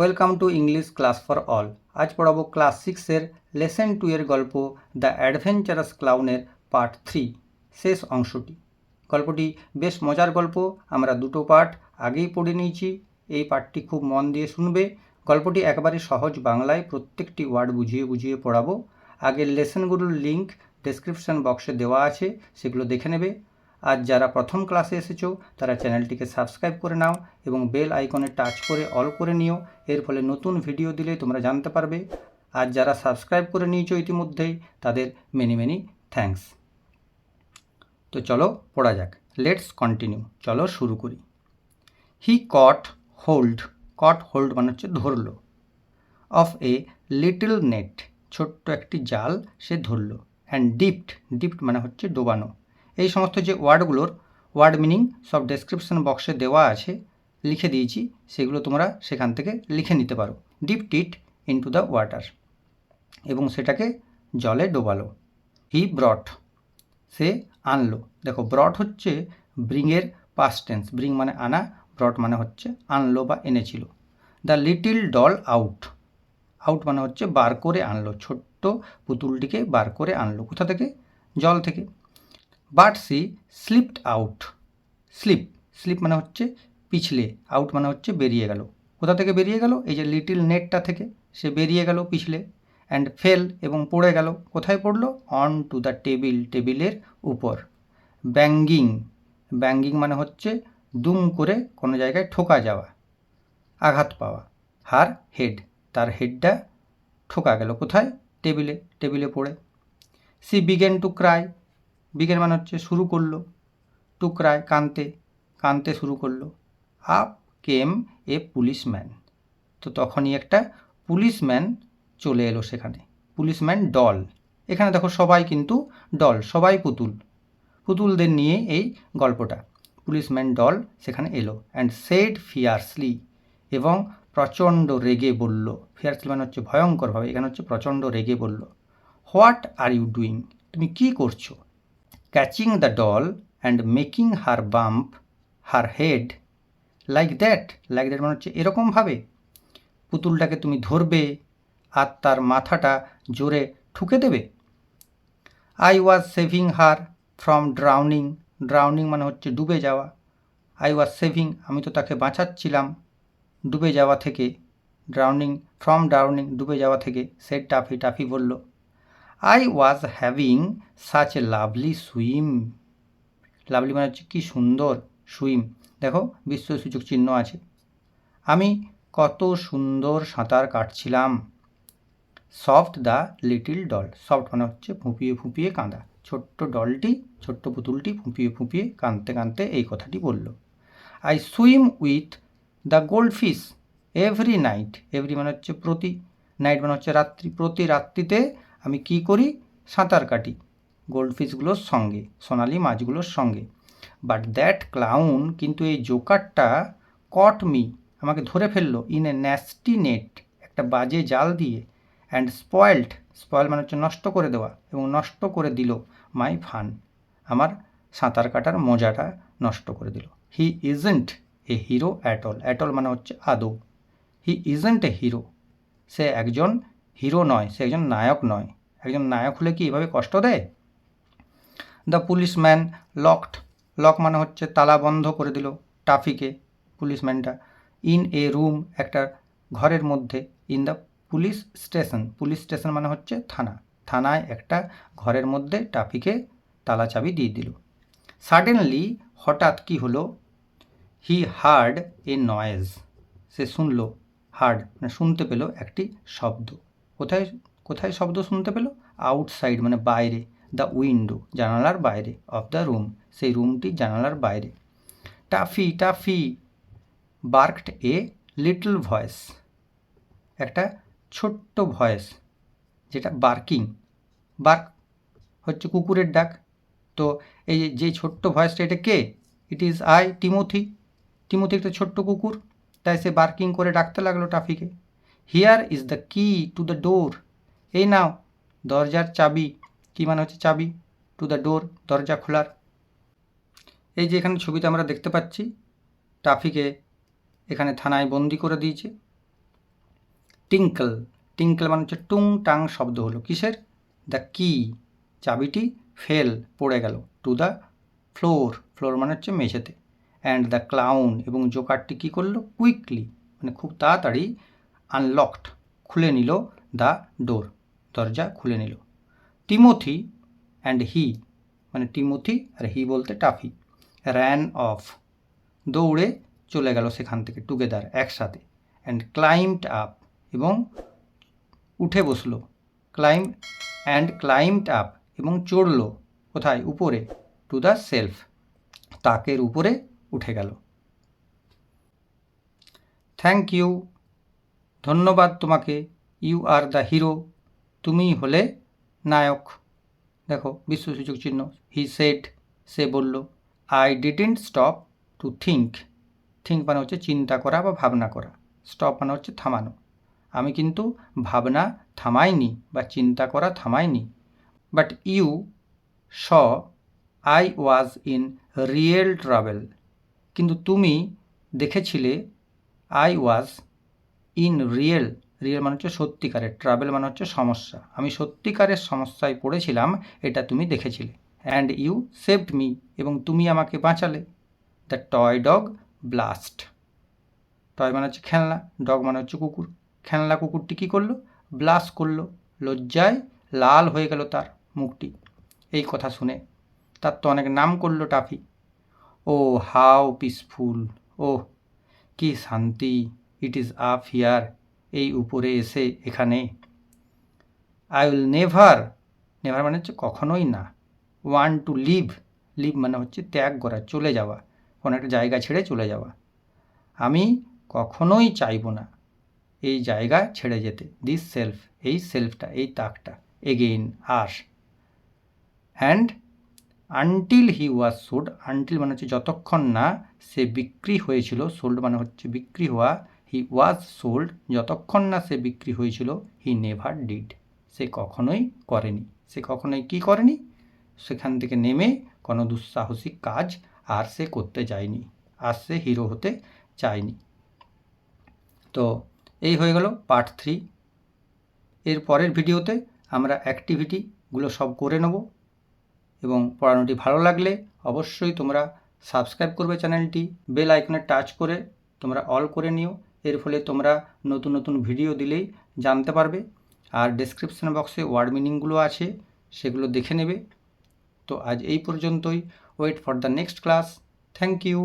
Welcome to English class for all. আজ পড়াবো class সিক্সের লেসেন টু এর গল্প দ্য অ্যাডভেঞ্চারাস ক্লাউনের পার্ট থ্রি। শেষ অংশটি। গল্পটি বেশ মজার গল্প। আমরা দুটো পার্ট আগেই পড়ে নিয়েছি। এই পার্টটি খুব মন দিয়ে শুনবে। গল্পটি একবারে সহজ বাংলায় প্রত্যেকটি ওয়ার্ড বুঝিয়ে বুঝিয়ে পড়াবো। আগের লেসনগুলোর লিঙ্ক ডেসক্রিপশন বক্সে দেওয়া আছে। সেগুলো দেখে নেবে। আর যারা প্রথম ক্লাসে এসেছ, তারা চ্যানেলটিকে সাবস্ক্রাইব করে নাও এবং বেল আইকনে টাচ করে অল করে নিও। এর ফলে নতুন ভিডিও দিলে তোমরা জানতে পারবে। আর যারা সাবস্ক্রাইব করে নিয়েছো ইতিমধ্যেই, তাদের মেনি মেনি থ্যাঙ্কস তো চলো পড়া যাক। লেটস কন্টিনিউ চলো শুরু করি। হি কট হোল্ড কট হোল্ড মানে হচ্ছে ধরলো। অফ এ লিটল নেট ছোট্ট একটি জাল সে ধরলো। অ্যান্ড ডিপড ডিপড মানে হচ্ছে ডোবানো। এই সমস্ত যে ওয়ার্ডগুলোর ওয়ার্ড মিনিং সব ডেসক্রিপশন বক্সে দেওয়া আছে, লিখে দিয়েছি, সেগুলো তোমরা সেখান থেকে লিখে নিতে পারো। Dipped it into the water এবং সেটাকে জলে ডোবালো। হি ব্রট সে আনলো। দেখো ব্রট হচ্ছে ব্রিংয়ের পাস্ট টেন্স ব্রিং মানে আনা ব্রট মানে হচ্ছে আনলো বা এনেছিল। The little doll out out মানে হচ্ছে বার করে আনলো। ছোট্ট পুতুলটিকে বার করে আনলো। কোথা থেকে? জল থেকে। But she slipped out. Slip slip মানে হচ্ছে পিছলে, আউট মানে হচ্ছে বেরিয়ে গেল। কোথা থেকে বেরিয়ে গেল? এই যে লিটিল নেটটা থেকে। সে বেরিয়ে গেল পিছলে অ্যান্ড ফেল এবং পড়ে গেল। কোথায় পড়ল? অন টু দ্য টেবিল টেবিলের উপর। ব্যাঙ্গিং ব্যাঙ্গিং মানে হচ্ছে দুম করে কোনো জায়গায় ঠোকা যাওয়া, আঘাত পাওয়া। হার হেড, তার হেডটা ঠোকা গেল। কোথায়? টেবিলে টেবিলে পড়ে। She began to cry. Began মানে হচ্ছে শুরু করল। টুকরায় কানতে কানতে শুরু করল। Up came a policeman. তো তখনই একটা পুলিশম্যান চলে এলো সেখানে। Policeman doll. এখানে দেখো সবাই কিন্তু ডল, সবাই পুতুল। পুতুলদের নিয়ে এই গল্পটা। পুলিশম্যান ডল সেখানে এলো অ্যান্ড সেড ফিয়ার্সলি এবং প্রচণ্ড রেগে বলল। ফিয়ার্সলি মানে হচ্ছে ভয়ঙ্করভাবে, এখানে হচ্ছে প্রচণ্ড রেগে বলল। হোয়াট আর ইউ ডুইং তুমি কি করছ? Catching the doll and making her bump her head like that like that মানে হচ্ছে এরকমভাবে পুতুলটাকে তুমি ধরবে আর তার মাথাটা জোরে ঠুকে দেবে। I was saving her from drowning drowning মানে হচ্ছে ডুবে যাওয়া। আই ওয়াজ সেভিং আমি তো তাকে বাঁচাচ্ছিলাম। ডুবে যাওয়া থেকে ড্রাউনিং ফ্রম ড্রাউনিং ডুবে যাওয়া থেকে সে টাফি টাফি বলল। I was having such a lovely swim lovely মানে হচ্ছে কী সুন্দর সুইম দেখো বিশ্বসূচক চিহ্ন আছে। আমি কত সুন্দর সাঁতার কাটছিলাম। Sobbed the little doll sobbed মানে হচ্ছে ফুঁপিয়ে ফুঁপিয়ে কাঁদা। ছোট্ট ডলটি ছোট্ট পুতুলটি ফুঁপিয়ে ফুঁপিয়ে কাঁদতে কাঁদতে এই কথাটি বলল। I swim with the gold fish every night every মানে হচ্ছে প্রতি নাইট মানে হচ্ছে রাত্রি, প্রতি রাত্রিতে আমি কি করি? সাঁতার কাটি। গোল্ড ফিশগুলোর সঙ্গে, সোনালি মাছগুলোর সঙ্গে। বাট দ্যাট ক্লাউন কিন্তু এই জোকারটা কট মি আমাকে ধরে ফেলল ইন এ ন্যাস্টি নেট একটা বাজে জাল দিয়ে। অ্যান্ড স্পয়েল্ড স্পয়েল মানে হচ্ছে নষ্ট করে দেওয়া এবং নষ্ট করে দিল মাই ফান আমার সাঁতার কাটার মজাটা নষ্ট করে দিল। He isn't a hero at all at all মানে হচ্ছে আদৌ। হি ইজেন্ট এ হিরো সে একজন হিরো নয়, সে একজন নায়ক নয়। একজন নায়ক হলে কি এভাবে কষ্ট দেয়? দ্য পুলিশম্যান লকড লক মানে হচ্ছে তালা বন্ধ করে দিল টাফিকে পুলিশম্যানটা। ইন এ রুম একটা ঘরের মধ্যে। In the police station police station মানে হচ্ছে থানা। থানায় একটা ঘরের মধ্যে টাফিকে তালা চাবি দিয়ে দিল। সাডেনলি হঠাৎ কি হলো? হি হার্ড এ নয়েজ সে শুনলো। হার্ড মানে শুনতে পেল একটি শব্দ। কোথায় কোথায় শব্দ শুনতে পেল? আউটসাইড মানে বাইরে। দ্য উইন্ডো জানালার বাইরে। অফ দ্য রুম সেই রুমটি জানালার বাইরে। Taffy Taffy barked a little voice একটা ছোট্ট ভয়েস যেটা বার্কিং বার্ক হচ্ছে কুকুরের ডাক। তো এই যে- ছোট্ট ভয়েসটা এটা কে? It is I Timothy Timothy একটা ছোট্ট কুকুর। তাই সে বার্কিং করে ডাকতে লাগল টাফিকে here is the key to the door এই নাও, দরজার চাবি। কী মানে হচ্ছে চাবি? টু দ্য ডোর দরজা খোলার। এই যে এখানে ছবিতে আমরা দেখতে পাচ্ছি ট্রাফিকে এখানে থানায় বন্দি করে দিয়েছে। টিঙ্কল টিঙ্কল মানে হচ্ছে টুং টাং শব্দ হলো। কিসের? দ্য কি চাবিটি ফেল পড়ে গেল। টু দ্য ফ্লোর ফ্লোর মানে হচ্ছে মেঝেতে। অ্যান্ড দ্য ক্লাউন এবং জোকারটি কী করল? কুইকলি মানে খুব তাড়াতাড়ি আনলকড খুলে নিল দ্য ডোর দরজা খুলে নিল। টিমোথি অ্যান্ড হি মানে টিমোথি আর হি বলতে টাফি র্যান অফ দৌড়ে চলে গেল সেখান থেকে টুগেদার একসাথে অ্যান্ড ক্লাইম্বড আপ এবং উঠে বসল ক্লাইম্ব অ্যান্ড ক্লাইম্বড আপ এবং চড়ল কোথায়? উপরে টু দ্য সেলফ তাকের উপরে উঠে গেল। থ্যাংক ইউ ধন্যবাদ তোমাকে। ইউ আর দ্য হিরো তুমি হলে নায়ক। দেখো, বিশ্বসূচক চিহ্ন। হি সেড সে বলল I didn't stop to think think মানে হচ্ছে চিন্তা করা বা ভাবনা করা। স্টপ মানে হচ্ছে থামানো। আমি কিন্তু ভাবনা থামাইনি বা চিন্তা করা থামাইনি। But you saw I was in real trouble কিন্তু তুমি দেখেছিলে I was in real real মানে হচ্ছে সত্যিকারের, ট্রাভেল মানে হচ্ছে সমস্যা। আমি সত্যিকারের সমস্যায় পড়েছিলাম, এটা তুমি দেখেছিলে। অ্যান্ড ইউ সেভড মি, এবং তুমি আমাকে বাঁচালে। The toy dog blast. Toy মানে হচ্ছে খেলনা, ডগ মানে হচ্ছে কুকুর। খেলনা কুকুরটি কী করল? ব্লাস করল। লজ্জায় লাল হয়ে গেল তার মুখটি। এই কথা শুনে তার তো অনেক নাম করল টাফি। Oh how peaceful. ও কি শান্তি। ইট ইজ আপ হিয়ার এই উপরে এসে এখানে। আই উইল নেভার নেভার মানে হচ্ছে কখনোই না। ওয়ান টু লিভ লিভ মানে হচ্ছে ত্যাগ করা, চলে যাওয়া। কোনো একটা জায়গা ছেড়ে চলে যাওয়া। আমি কখনোই চাইব না এই জায়গা ছেড়ে যেতে। দিস সেলফ এই সেলফটা এই তাকটা again us. And until he was sold until মানে হচ্ছে যতক্ষণ না সে বিক্রি হয়েছিল সোল্ড মানে হচ্ছে বিক্রি হওয়া হি ওয়াজ সোল্ড যতক্ষণ না সে বিক্রি হয়েছিল। হি নেভার ডিড সে কখনোই করেনি। সে কখনোই কি করেনি? সেখান থেকে নেমে কোনো দুঃসাহসিক কাজ আর সে করতে যায়নি। আর সে হিরো হতে চায়নি। তো এই হয়ে গেল পার্ট থ্রি। এর পরের ভিডিওতে আমরা অ্যাক্টিভিটিগুলো সব করে নেব। এবং পড়ানোটি ভালো লাগলে অবশ্যই তোমরা সাবস্ক্রাইব করবে চ্যানেলটি। বেল আইকনে টাচ করে তোমরা অল করে নিও। এর ফলে তোমরা নতুন নতুন ভিডিও দিলেই জানতে পারবে। আর ডেসক্রিপশন বক্সে ওয়ার্ড মিনিংগুলো আছে, সেগুলো দেখে নেবে। তো আজ এই পর্যন্তই। Wait for the next class thank you